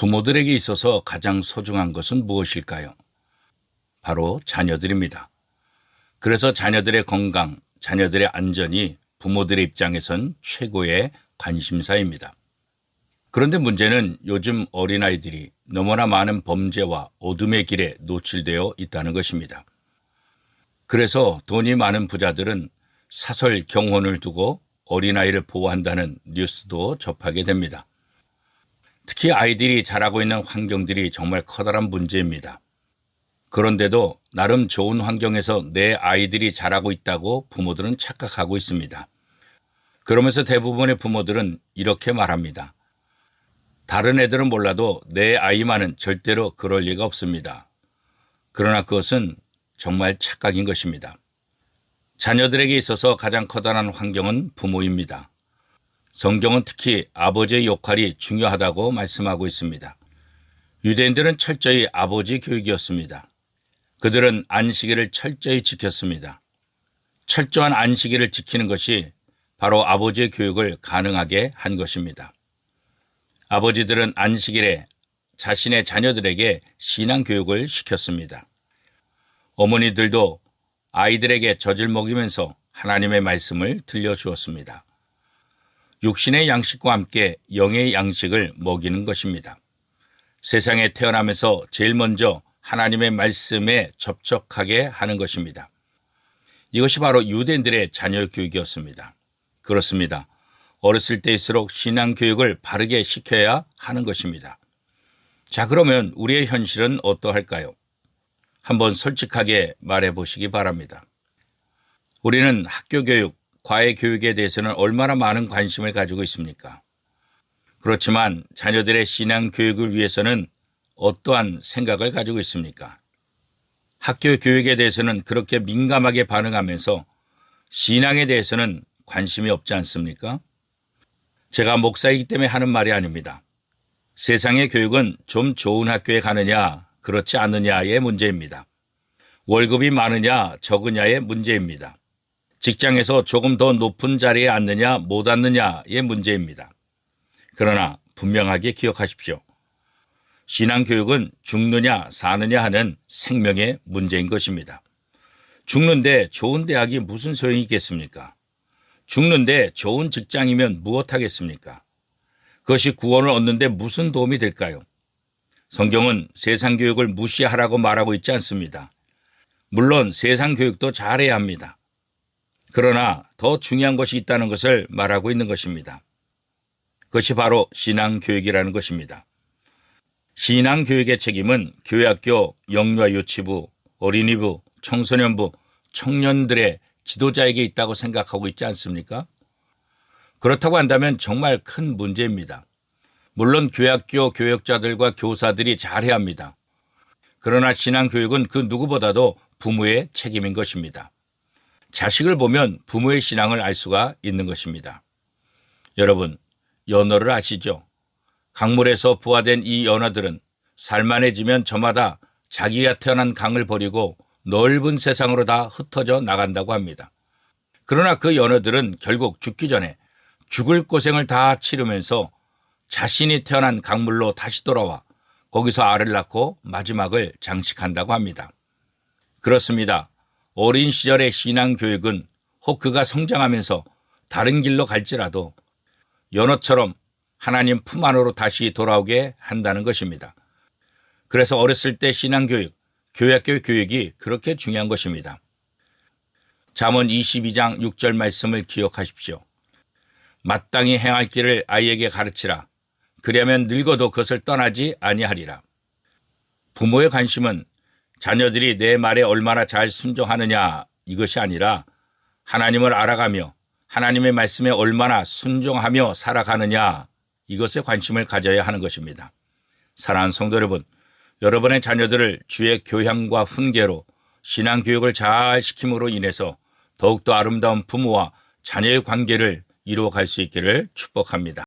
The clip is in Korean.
부모들에게 있어서 가장 소중한 것은 무엇일까요? 바로 자녀들입니다. 그래서 자녀들의 건강, 자녀들의 안전이 부모들의 입장에선 최고의 관심사입니다. 그런데 문제는 요즘 어린아이들이 너무나 많은 범죄와 어둠의 길에 노출되어 있다는 것입니다. 그래서 돈이 많은 부자들은 사설 경호원을 두고 어린아이를 보호한다는 뉴스도 접하게 됩니다. 특히 아이들이 자라고 있는 환경들이 정말 커다란 문제입니다. 그런데도 나름 좋은 환경에서 내 아이들이 자라고 있다고 부모들은 착각하고 있습니다. 그러면서 대부분의 부모들은 이렇게 말합니다. 다른 애들은 몰라도 내 아이만은 절대로 그럴 리가 없습니다. 그러나 그것은 정말 착각인 것입니다. 자녀들에게 있어서 가장 커다란 환경은 부모입니다. 성경은 특히 아버지의 역할이 중요하다고 말씀하고 있습니다. 유대인들은 철저히 아버지 교육이었습니다. 그들은 안식일을 철저히 지켰습니다. 철저한 안식일을 지키는 것이 바로 아버지의 교육을 가능하게 한 것입니다. 아버지들은 안식일에 자신의 자녀들에게 신앙 교육을 시켰습니다. 어머니들도 아이들에게 젖을 먹이면서 하나님의 말씀을 들려주었습니다. 육신의 양식과 함께 영의 양식을 먹이는 것입니다. 세상에 태어나면서 제일 먼저 하나님의 말씀에 접촉하게 하는 것입니다. 이것이 바로 유대인들의 자녀 교육이었습니다. 그렇습니다. 어렸을 때일수록 신앙 교육을 바르게 시켜야 하는 것입니다. 자, 그러면 우리의 현실은 어떠할까요? 한번 솔직하게 말해 보시기 바랍니다. 우리는 학교 교육, 과외 교육에 대해서는 얼마나 많은 관심을 가지고 있습니까? 그렇지만 자녀들의 신앙 교육을 위해서는 어떠한 생각을 가지고 있습니까? 학교 교육에 대해서는 그렇게 민감하게 반응하면서 신앙에 대해서는 관심이 없지 않습니까? 제가 목사이기 때문에 하는 말이 아닙니다. 세상의 교육은 좀 좋은 학교에 가느냐, 그렇지 않느냐의 문제입니다. 월급이 많으냐, 적으냐의 문제입니다. 직장에서 조금 더 높은 자리에 앉느냐, 못 앉느냐의 문제입니다. 그러나 분명하게 기억하십시오. 신앙교육은 죽느냐, 사느냐 하는 생명의 문제인 것입니다. 죽는데 좋은 대학이 무슨 소용이 있겠습니까? 죽는데 좋은 직장이면 무엇 하겠습니까? 그것이 구원을 얻는데 무슨 도움이 될까요? 성경은 세상 교육을 무시하라고 말하고 있지 않습니다. 물론 세상 교육도 잘해야 합니다. 그러나 더 중요한 것이 있다는 것을 말하고 있는 것입니다. 그것이 바로 신앙 교육이라는 것입니다. 신앙 교육의 책임은 교회학교, 영유아 유치부, 어린이부, 청소년부, 청년들의 지도자에게 있다고 생각하고 있지 않습니까? 그렇다고 한다면 정말 큰 문제입니다. 물론 교회학교 교역자들과 교사들이 잘해야 합니다. 그러나 신앙교육은 그 누구보다도 부모의 책임인 것입니다. 자식을 보면 부모의 신앙을 알 수가 있는 것입니다. 여러분, 연어를 아시죠? 강물에서 부화된 이 연어들은 살만해지면 저마다 자기가 태어난 강을 버리고 넓은 세상으로 다 흩어져 나간다고 합니다. 그러나 그 연어들은 결국 죽기 전에 죽을 고생을 다 치르면서 자신이 태어난 강물로 다시 돌아와 거기서 알을 낳고 마지막을 장식한다고 합니다. 그렇습니다. 어린 시절의 신앙 교육은 혹 그가 성장하면서 다른 길로 갈지라도 연어처럼 하나님 품 안으로 다시 돌아오게 한다는 것입니다. 그래서 어렸을 때 신앙 교육, 교회학교 교육이 그렇게 중요한 것입니다. 잠언 22장 6절 말씀을 기억하십시오. 마땅히 행할 길을 아이에게 가르치라. 그리하면 늙어도 그것을 떠나지 아니하리라. 부모의 관심은 자녀들이 내 말에 얼마나 잘 순종하느냐 이것이 아니라 하나님을 알아가며 하나님의 말씀에 얼마나 순종하며 살아가느냐 이것에 관심을 가져야 하는 것입니다. 사랑하는 성도 여러분, 여러분의 자녀들을 주의 교양과 훈계로 신앙 교육을 잘 시킴으로 인해서 더욱더 아름다운 부모와 자녀의 관계를 이루어갈 수 있기를 축복합니다.